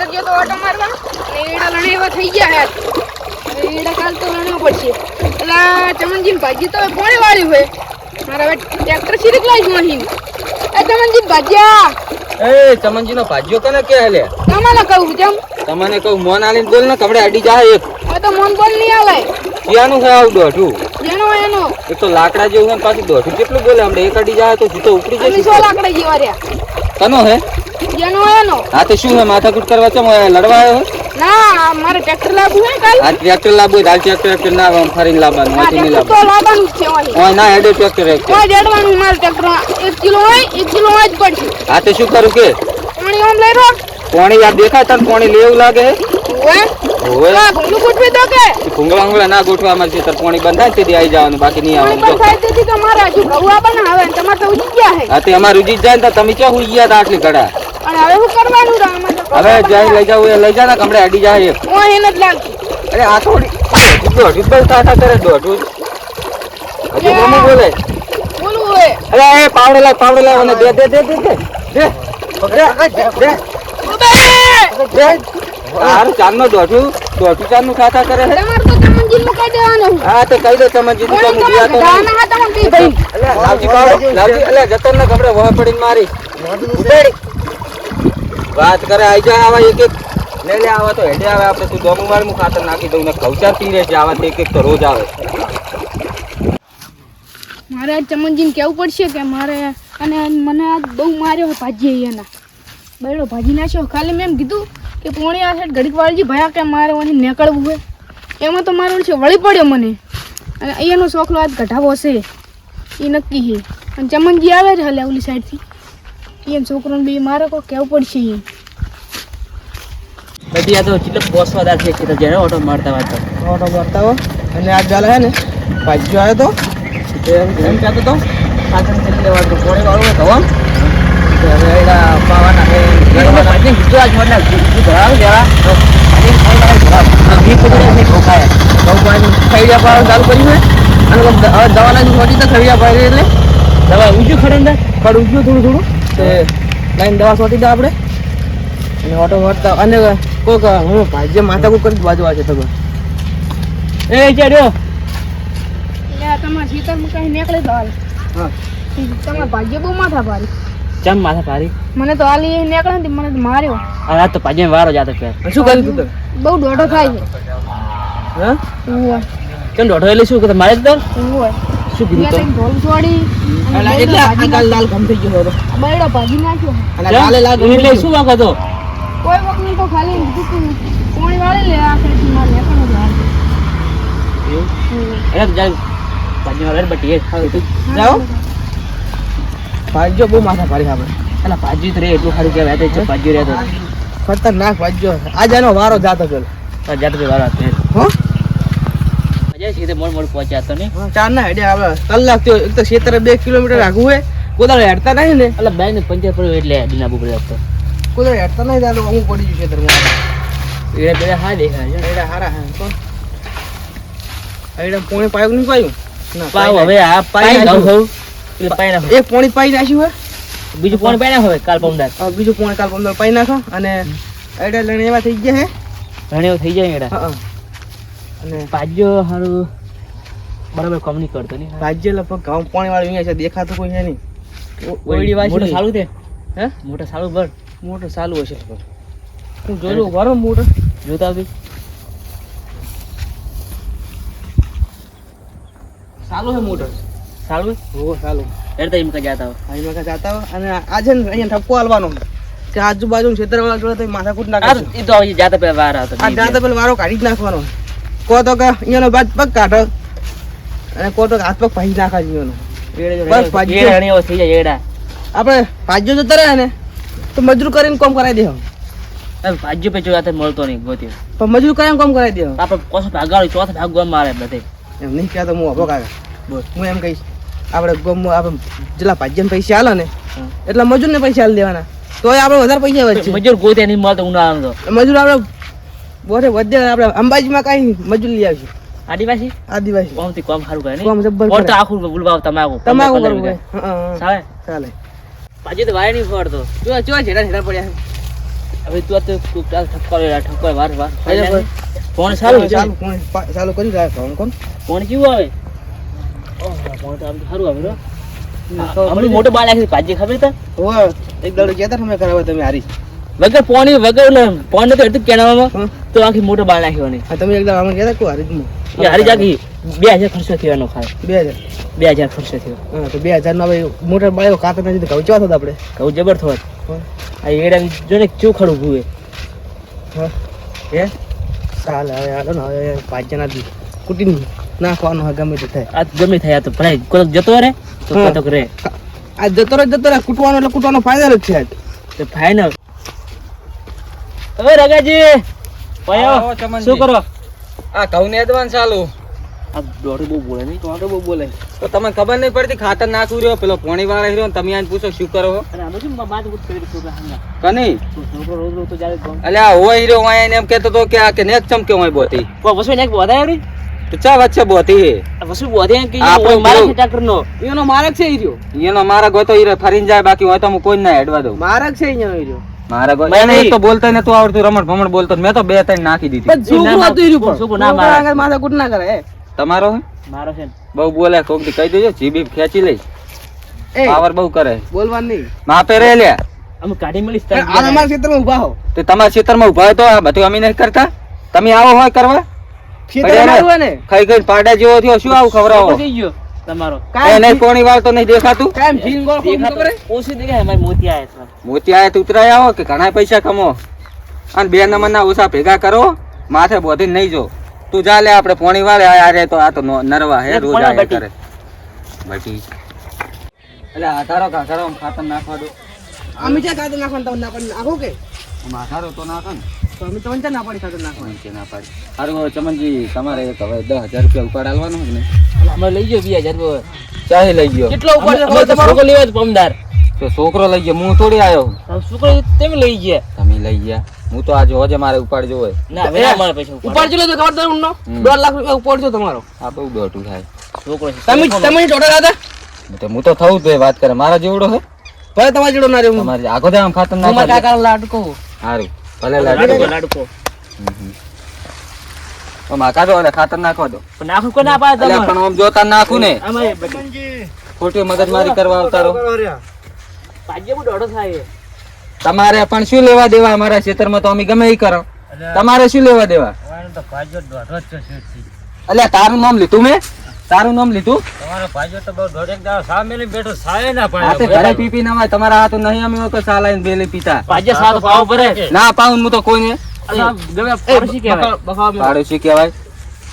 ખેતર ગયો તો ઓટો મારવા અને એડા લણે એવા થઈ ગયા હે એડા કાલ તો લણવો પડશે. એટલે ચમનજી ભાજી તો કોણે વાળ્યું હોય. મારા હવે ટ્રેક્ટર સીરીક લાવીશ અહીં. એ ચમનજી ભાજ્યા એ ચમનજી નો ભાજ્યો કને કે લે? તમારે કહું જેમ તમને કહું મોન આલીને બોલ ને કપડે અડી જાય એક. હવે તો મન બોલ નહીં આવે. ક્યાંનું છે આવું દોઢું. જેનો એનો. એ તો લાકડા જેવું છે પાછું દોઢું. કેટલું બોલે હમણાં એક અડી જાય તો જૂતો ઉપડી જાય જશે લાકડા જેવા રહ્યા. કનો હે? એનો હા તો શું હે માથાકૂટ કરવા છે લડવા આવ્યો ના મારે ટ્રેક્ટર લાવવું હે કાલ. આ ટ્રેક્ટર લાવવું હાલ ટ્રેક્ટર ટ્રેક્ટર ના આમ ફરીને લાવવાનું ના અહીંથી નહીં ટ્રેક્ટર તો લાવવાનું. લાવવાનું છે ઓય ના હેડે ટ્રેક્ટર એક કોઈ દેડવાનું મારે ટ્રેક્ટર 1 કિલો હોય 1 કિલો હોય જ પડશે. હા તો શું કરું કે? પાણી આમ લઈ રો. પોણી યાર દેખાય તને પાણી લેવું લાગે હે? ઓય ઓય ના ભૂલું ગોઠવી દો કે. ભૂંગળા ભૂંગળા ના ગોઠવા અમારે છે તાર પોણી બંધાય તેથી આવી જવાનું બાકી નહીં આવવાનું. થાય તેથી તો હજુ ઘઉં આપવાના તમારે તો ઉજી ગયા હે. હા તે અમારે ઉજી જાય ને તમે ક્યાં હુઈ ગયા તા આટલી ઘડા? અને હવે કરવાનું તો જાય લઈ જાવ એ લઈ જા ને કમડે અડી જાય હું ઓય એને જ લાગતું. અરે આ થોડી દોઢું બસ ટાટા કરે દોઢું હજી મમ્મી બોલે. બોલું હોય અરે એ પાવડે લાવ પાવડે લાવ અને દે દે દે દે દે. દે. દે. દે! દે. હારું ચાંદનો દોઢું દોઢું ચાંદનું ખાતા કરે છે. તમારે તો ચમનજી મુકાઈ દેવાનું. હા તો કહી દે ચમચી નું તમારે ગયા તો લાવજી પાવડે લાવજી એટલે જતન ને કમરે વહ પડીને મારી. ઉડેડી. વાત કરે, આઈ જાય આવા એક એક. લે લે, આવા તો હેડે આવે આપણે તું દોમું મારું ખાતર નાખી દઉં ને ખવચાર પી રહે છે આવા એક એક તો રોજ આવે. મારે આજ ચમનજીને કહેવું પડશે કે મારે અને મને આજ બહુ માર્યો ભાજી એના. બૈડો ભાજી નાખ્યો. ખાલી મેં એમ કીધું કે પોણી આ સાઈડ ઘડીક ભયા કે મારે ઓની નીકળવું હોય. એમાં તો મારો છે, વળી પડ્યો મને. અને અહીંયાનો શોખલો આજ ઘટાવો છે. એ નક્કી છે. અને ચમનજી આવે છે હાલે ઓલી સાઈડથી. એમ છોકરોને બી મારે કોઈ કેવું પડશે બધી આ તો કેટલો બોસ વાદા છે કે જેને ઓટો મારતા વાતો ઓટો મારતા હો અને આજ જાલે હે ને પાછો આવ્યો તો. એમ કહેતો તો પાછળ ચલી લેવા તો કોણે વાળું પાણી ચાલુ કર્યું હે અને હવે દવાના મોટી તો થઈડિયા પાડી એટલે. દવા ઊંચું ખડે ખડ ઊંચું થોડું થોડું. લાઈન દવા છોટી દે આપણે. અને ઓટો મારતા અને કોઈક હું ભાજ્ય માથા કોઈ કરી બાજુ છે તો એ ચડ્યો તમારા શીતળ મુકાઈ નીકળી તો હાલ. હા. તમારા ભાગ્ય બહુ માથા ભારી. ચમ માથા ભારી? મને તો આલી નીકળે ને મને માર્યો. આ રાત તો પાજે વારો જાતો કે શું કર્યું તું બહુ દોઢો થાય છે. હા? હોય કેમ દોઢો એટલે શું કે મારે જ દર હોય શું કીધું તો તઈને ઢોલ છોડી અને એટલે બૈડો આ ભાજી કાલ લાલ ગમ થઈ ગયો હતો. નાખ્યો. ભાજી નાખ્યો અને કાલે લાલ એટલે શું વાંકો હતો કોઈ વખત તો ખાલી એમ કીધું તું પોણી વાળી લે આ સાઈડથી મારે નીકળવું હાલ. એટલે જાય પાજે વાળા બટી જાઓ. ભાજ્યો બહુ માથા ભારી આપણે. એટલે પાજી તો રે એટલું સારું કહેવાય. આ તો પાજી રહેતો ખતરનાક ભાજ્યો. આજે એનો વારો જાતો પેલો જાતો વારો હતો હો? મજા સીધે મોડ મોડ પહોંચ્યા તો નહીં ચાર ના હેડે આવે. કલાક થયો એક તો ક્ષેત્રે બે કિલોમીટર આગું હોય કોદાળ હેડતા નહીં ને? એટલે બેન ને પંચર પડ્યું એટલે ડીના બુકડે હતો. કોદાળ હેડતા નહીં ત્યારે અમુક પડી ગયું ક્ષેત્રમાં એ પેલા હા દેખાય છે. હારા હે તો હેડા પોણી પાયું નહીં પાયું? પાવ હવે આ પાઈ એટલે એક પોણી પાઈ નાખ્યું હોય બીજું કોણ પાઈ ના હવે કાલ પમદાર બીજું પોણી કાલ પમદાર પાઈ નાખો અને એડા લઈને એવા થઈ ગયા હે? ઘણી થઈ જાય એડા. હા. અને પાજો હારું બરાબર કામ નહીં કરતો નહીં. રાજ્ય લગભગ ગામ પાણી વાળું અહીંયા છે દેખાતું કોઈ છે નહીં. ઓઈડી વાસી મોટો સારું છે હે? મોટો સારું ભર. મોટો ચાલુ હશે લગભગ. હું જોયું વારો મોટર જોતા આવી ચાલુ છે મોટર સારું હો? ચાલુ એટલે એમ કા જાતા હા, એમાં કાંઈ જતા હોય. અને આજે અહીંયા ઠપકો હાલવાનો. કે આજુબાજુ ક્ષેત્રવાળા જોડે તો માથાકૂટ ના. એ તો જાતા પેલા વાર આવતો. જાતા પેલો વારો કાઢી જ નાખવાનો. કો તો કે અહીંયાનો બાદ પગ કાઢો અને કો તો હાથ પગ ભાઈ નાખા અહીંયાનો બસ ભાજ્યો. થઈ જાય એડા. આપણે ભાજ્યો જતો રહે ને તો મજૂર કરીને કોમ કરાવી દે ભાજ્યો પે જોયા મળતો નહીં ગોત્યો પણ મજૂર કરીને કોમ કરાવી દે આપણે કોસો ભાગાડો ચોથા ભાગ ગોમ મારે બધે. એમ નહીં કહેતો હું અભો કાકા બોલ. હું એમ કહીશ આપણે ગમ આપણે જેટલા ભાજ્યને પૈસા આલો ને. એટલા મજૂરને પૈસા આલી દેવાના. તોય આપણે વધારે પૈસા વધશે. મજૂર ગોતે નહીં મળતો ઉનાળાનો મજૂર આપણે બોરે વધે આપણે અંબાજીમાં કઈ મજૂર લઈ આવીશું આદિવાસી? આદિવાસી. કોમથી કોમ સારું કરે કોમ જબ્બર કોણ તો આખું ગુલબાવ તમાકુ તમાકુ કરવું હા, હા, હા. ચાલે ચાલે. પાછી તો વાય નહીં ફોડતો જો જો છેડા છેડા પડ્યા હવે તું આ તો તું ઠપકો ઠપકો વાર વાર. ફોન સારું ચાલુ કોણ ચાલુ કરી રહ્યા ફોન કોણ? ફોન કેવું આવે? ફોન તો આમ સારું આવે હમણાં મોટો બાળ ભાજી ખબર તો એક દાડો તમે કરાવે તમે હારી. વગર પોણી વગર પોણ હતું હમ. કેનામાં તો આખી મોટો બાળ નાખવાની હા તમે એકદમ આમાં કહેતા કો હારી જ એ હારી જાગી બે હજાર ખર્ચો થયો ખાય. બે હજાર? બે હજાર ખર્ચો થયો. હા તો બે હજાર નો ભાઈ મોટર બાળ્યો કાતર નથી તો ઘઉં ચો આપણે? ઘઉં જબર થોત આ એડા જો ને ચૂ ખડું ભૂવે. હે. ચાલ હવે હાલો ને હવે પાંચ જણા દી કુટી નાખવાનું હોય ગમે તે થાય. આ ગમે થયા તો ભાઈ કોઈક જતો રે તો કોઈક રે આ જતો રે જતો રે કૂટવાનો એટલે કૂટવાનો ફાયદો જ છે તો ફાઈનલ હવે રગાજી ભાઈ. શું કરો? આ ઘઉં નેદવાન ચાલુ. આ દોઢ બહુ બોલે નહીં તો બહુ બોલે. તો તમને ખબર નહીં પડતી ખાતર નાખું રહ્યો? પેલો પોણી વાળા રહ્યો તમે આને પૂછો શું કરો? આમાં શું બાદ ગુટ કરી છોકરા કની છોકરો રોજ રોજ તો જાય અલ્યા હોય રહ્યો વાય એમ કહેતો તો કે આ કે નેક ચમકે હોય બોતી. કોઈ વસુ ને એક બોધાય રી તો ચા વચ્ચે બોતી? હે આ વસુ બોધે કે મારા છે ટ્રેક્ટર નો એનો મારક છે ઈ રહ્યો. એનો મારા તો ઈ ફરીને જાય બાકી હોય તો હું કોઈ ના હેડવા દઉં. મારક છે અહીંયા ઈ રહ્યો. મારા ગો મેં એને નહીં. એક તો બોલતા નતું આવડતું રમણ ભમણ બોલતો મેં તો બે ત્રણ નાખી દીધી. પણ છોકરો હતું ઈ પણ. છોકરો ના છોકરા આગળ માથા કૂટ ના કરે તમારો મારો છે બહુ બોલે કોક દી કહી દેજો જીબી ખેંચી લઈશ. પાવર બહુ કરે. બોલવાનું માપે રે લે અમે કાઢી મળીશ આ અમારા ક્ષેત્રમાં ઊભા હો. તે તમારા આ બધું અમે નહીં કરતા? તમે આવો હોય કરવા? ને? ખાઈ ખાઈ પાડા જેવો થયો શું આવું ખવડાવો? થઈ ગયો. તમારો. એ કાયમ વાળ તો નહીં દેખાતું? કાયમ જીન ગોળ ખોખું ખબર ઓછી દેખાય અમારી મોતી આયા છે. મોતી આયા તો ઉતરાય આવો કે ઘણા પૈસા કમો? અને બે નંબરના ઓછા ભેગા કરો માથે બોધી નહીં જો. તું જા લે આપણે પોણી વાળે આ રે તો આ તો નરવા હે રોજ આયા કરે. બટી. એટલે આધારો ખાતર નાખવા દો. અમે ક્યાં ખાતર નાખવાનું તમને નાખો કે? આમ આધારો તો નાખો ને. તો અમે તમને ક્યાં ના પાડી ખાતર નાખવાનું નીચે ના પાડી. સારું હવે ચમનજી તમારે એક હવે દસ હજાર રૂપિયા ઉપાડ આલવાનો છે ને. અમે લઈ ગયો બે હજાર રૂપિયા. ચાહે લઈ ગયો. કેટલો ઉપર છે અમે ખબર તો તમારો? છોકરો લેવા જ પમદાર. તો છોકરો લઈ ગયો હું થોડી આવ્યો છોકરો તમે લઈ ગયા. તમે લઈ ગયા. હું તો આજે હોજે મારે ઉપાડજો હોય. ના ના પૈસા ઉપાડજો લે તો ખબર તમને. ઊંડનો? હમ. દોઢ લાખ રૂપિયા ઉપાડજો તમારો. આ બહુ દોઢું થાય. છોકરો તમે તમે ટોટલ હતા તો હું તો થવું જ વાત કરે. મારા જેવડો હે ભલે તમારે જેવડો ના રહ્યો તમારે આગો આમ ખાતર ના મારા કાકાનો લાડકો. સારું ભલે લાડકો, લાડકો લાડકો. આમ કાઢો ખાતર નાખવા દો. નાખું કોઈ ના પાડે અલ્યા તમારે. પણ આમ જોતા નાખું ને. ખોટી મગજમારી કરવા થાય તમારે પણ શું લેવા દેવા અમારા ખેતરમાં તો અમે ગમે એ કરો. તમારે શું લેવા દેવા? અલ્યા તારું નામ લીધું મેં? તારું નામ લીધું? હા તે ઘરે પી પી ના હોય તમારા હાથ નહીં અમે કોઈ સાલ આવીને બેલી પીતા. ભાગ્ય સાત પાવ ભરે. ના પાઉં હું તો કોઈને પાડોશી કહેવાય. પાડોશી કહેવાય.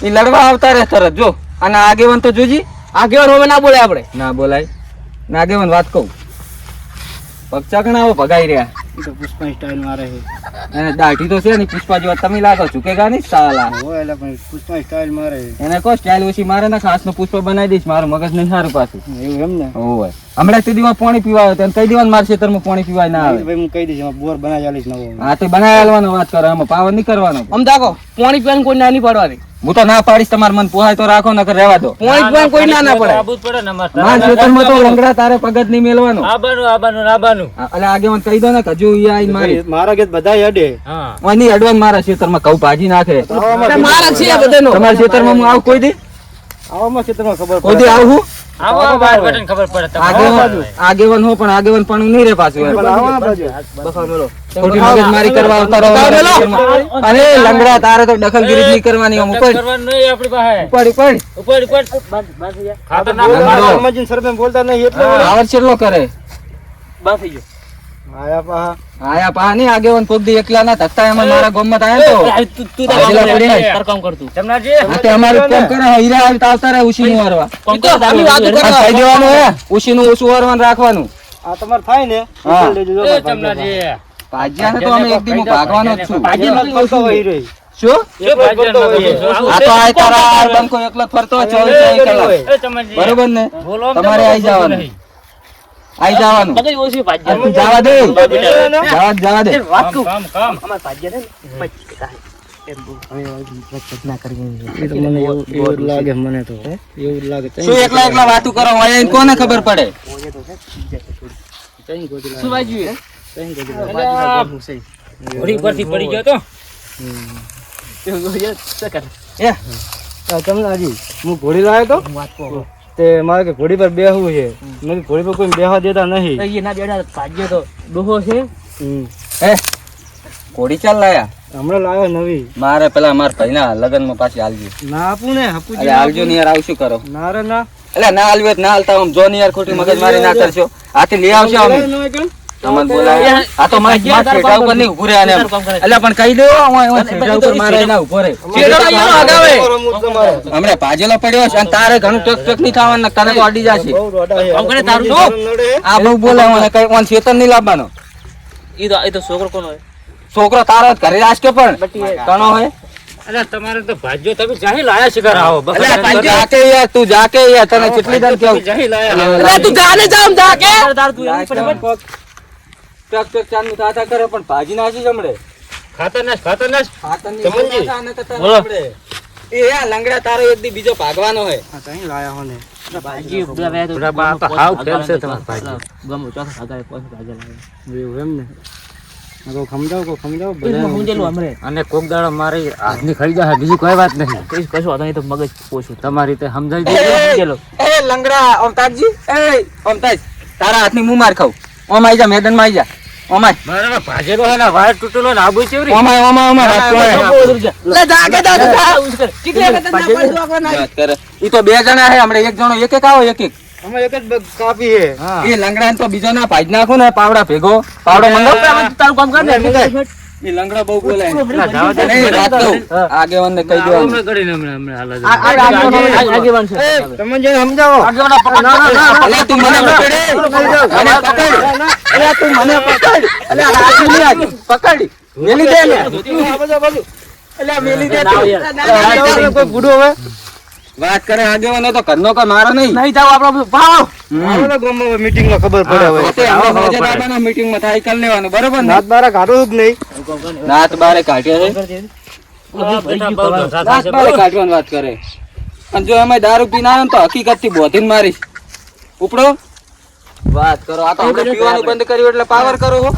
એ લડવા આવતા રહે તરત જો. અને આગેવન તો જોજી. આગેવન હવે ના બોલે આપણે ના બોલાય. ના આગેવન વાત કહું. પગચાકણાઓ ભગાઈ રહ્યા. પુષ્પા સ્ટાઇલ મારે છે. એને દાઢી તો છે ને પુષ્પા જેવા તમે લાગો ઝુકેગા નહીં સાલા. હોય એટલે પણ પુષ્પા સ્ટાઇલ મારે એને કહો સ્ટાઇલ ઓછી મારે ને ખાસનું પુષ્પ બનાવી દઈશ મારું મગજ નહીં સારું પાછું. એવું એમ ને? હમણાં તે દીવા પાણી પીવા આવ્યો કઈ દીવાન મારે ખેતરમાં પાણી પીવાય ના આવે. ભાઈ હું કહી દઈશ બોર બનાવી નવો. હા તો બનાવી આલવાનો વાત કરો એમાં પાવર નહીં કરવાનો. આમ તાકો પાણી પીવાનું કોઈ નાની પાડવાની હું તો ના પાડીશ તમારે મન પોહાય તો રાખો નકર રહેવા દો પોઈન્ટ પીવાનું કોઈ ના ના પડે મારા ખેતરમાં તો લંગડા તારે પગત નહીં મેલવાનો હા, અલે મને કહી દો ને કજુ હજુ ઈ આઈ મારી મારા કે બધાય અડે હા નહીં અડવાન મારા ખેતરમાં કઉ ભાજી નાખે મારા છે બધાનો તમારા ખેતરમાં હું આવું કોઈ દી આવામાં ક્ષેત્રમાં ખબર કોઈ દી આવું આગેવાન હો પણ આગેવન પણ નહીં રે પાછું કરવા અરે લંગડા તારે તો દખલગીરી નહીં કરવાની આમ. ઉપર ઉપર બોલતા નહીં એટલે આવર છેલ્લો કરે. બસ. આયા પા નહીં આગેવાન કોક એકલા ના ધક્કા એમાં મારા ગામમાં તો આયા તો તારું પડી ને. તારું કામ અમારું કેમ કરે હીરા રહે વારવા હે વારવાનું રાખવાનું આ તમારે થાય ને લેજો જો ભાગ્યા ભાજ્યાને તો અમે એક દી ભાગવાનો જ છું ભાજ્યા એકલો જ હોય હીરો. શું ફરતો આ તો આ તારા બંકો એકલો ફરતો હોય ચોવીસ ચોવીસ કલાક બરોબર ને તમારે આઈ જવાનું આઈ જવાનું. મગજ ઓછી ભાજ્યા. તું જવા દે. જવા જવા દે. વાત કામ અમારે ભાજ્યા ને, પચીસ ટકા. એમ બોલ. એ તો મને એવું એવું જ લાગે મને તો. એવું જ લાગે શું એકલા એકલા વાતું કરો? હોય કોને ખબર પડે? શું ભાજ્યું એ? ઘોડી પરથી પડી ગયો તો. એ. તમને હજી હું ઘોડી લાવ્યો તો? તે મારે કે ઘોડી પર બેહવું છે. મેં ઘોડી પર કોઈ બેહવા દેતા નહીં. ના બેડા ભાગ્યો તો ડોહો છે. હે ઘોડી ચાલ લાયા? હમણાં લાવ્યો નવી. મારે પેલા મારા ભાઈના લગ્નમાં પાછી આલજો ના આપું ને આપું અરે આવજો ને યાર આવશું કરો? ના રે ના. એટલે ના આલવે ના આલતા આમ જો ને યાર ખોટી મગજ મારી ના કરશો. આથી લઈ આવશે અમે? તમને બોલાવે આ તો મારા મારા શેઠા ઉપર નહીં ઊભું રહે આને એટલે પણ કહી હું શેઠા ઉપર મારે ના ઊભો રહે. રમૂજ તમારે. પડ્યો છે અને તારે ઘણું ટક ટક નહીં થવાનું ને તને તો અડી જશે. બહુ રોડા છે. આમ કરે તારું શું? આ બહુ બોલાવે અને કઈ ઓન ચેતન નહીં લાવવાનો. ઈ તો એ તો છોકરો કોનો હોય? છોકરો તારો જ ઘરે રાજ કે પણ કણો હોય. અરે તમારે તો ભાજ્યો તમે જાહી લાયા આવો. જાકે યાર તું જાકે યાર તને કેટલી દર કેવું જાહી લાયા. તું જાને જામ જાકે? તાર તું ટક ટક ચાંદનું તાતા કરે પણ ભાજી નાખી જમડે ખાતરનાશ ખાતરનાશ ખાતરની સમજી. અને કતર. જમડે. એ આ લંગડા તારો એક દી બીજો ભાગવાનો હે આ કઈ લાયા હો ને ભાજી બધા વે તો બા તો હાવ ફેલ છે તમાર ભાજી. ગમો ચોથા ભાગાય પોસ ભાગે લાગે એવું એમ ને આ કોઈ કો કોઈ બધા સમજેલું અમરે. અને કોક દાડો મારી હાથની ખાઈ જાય બીજું કોઈ વાત નહીં. કઈ કશું વાત નહીં તો મગજ પોછું. તમારી રીતે સમજાઈ દેજો. સમજેલો એ લંગડા ઓમ એ અમતાજ તારા તારા હાથની મું માર ખાવ ઓમ આઈ જા મેદાનમાં આઈ જા. ઓમ મારા ભાજેલો હે ને વાયર તૂટેલો ને આબુ ચેવરી ઓમ આય ઓમ આય ઓમ આય હાથ જોડે. લે જાકે જા તું જા. વાત કરે. ઈ તો બે જણા હે હમણાં એક જણો એક એક આવો એક એક. અમે એક જ કાપી છે એ લંગડા તો બીજો ના ભાજ નાખો ને પાવડા ભેગો. પાવડો મંગાવ તારું કામ કર ને. એ લંગડા બહુ બોલે જવા દે. નહીં, વાત કહું. આગેવાન ને. કહી દેવાનું. હમણાં કરીને હમણાં હમણાં હાલ જ. આગેવાન છે તમે જે સમજાવો. અલે તું મને પકડે. મને પકડ. અલે તું મને પકડ. અલે આ હાથી નહીં આજ. પકડ. મેલી દે ને આ બાજુ, આ બાજુ. અલે મેલી દે ના, તું. યાર. ના, ના, કોઈ બુડો હવે. વાત કરે આગેવાનો તો ઘરનો કોઈ મારો નહીં. નહીં જાવ આપણો ભાવ. હમ. આવો મીટિંગમાં ખબર પડે હવે. દાદાના થાય કાલ લેવાનું. બરોબર ને? નાત બારા કાઢવું જ નહીં. નાત બારે કાઢ્યો છે. નાત બારે કાઢવાની વાત કરે. અને જો અમે દારૂ પીને આવ્યો તો હકીકતથી બોધીને મારીશ ઉપડો. વાત કરો આ તો પીવાનું બંધ કર્યું એટલે પાવર કરો હો.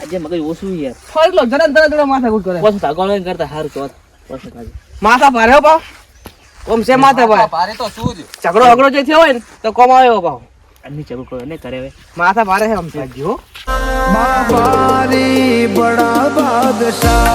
આજે મગજ ઓછું યાર. ફરલો જરા જરા જરા માથા કૂટ કરે. ભાગવાનો નહીં કરતા હાર ચોથ માથા ભારે હો પાવ. કોમ છે માથા ભારે ભારે તો શું જ. ઝઘડો અગડો જે થયો હોય ને તો કોમ આવ્યો પાવ. આદમી ચગો કરો ને કરે હવે. માથા મારે હમ લાગ્યો બાબારી બડા બાદશાહ.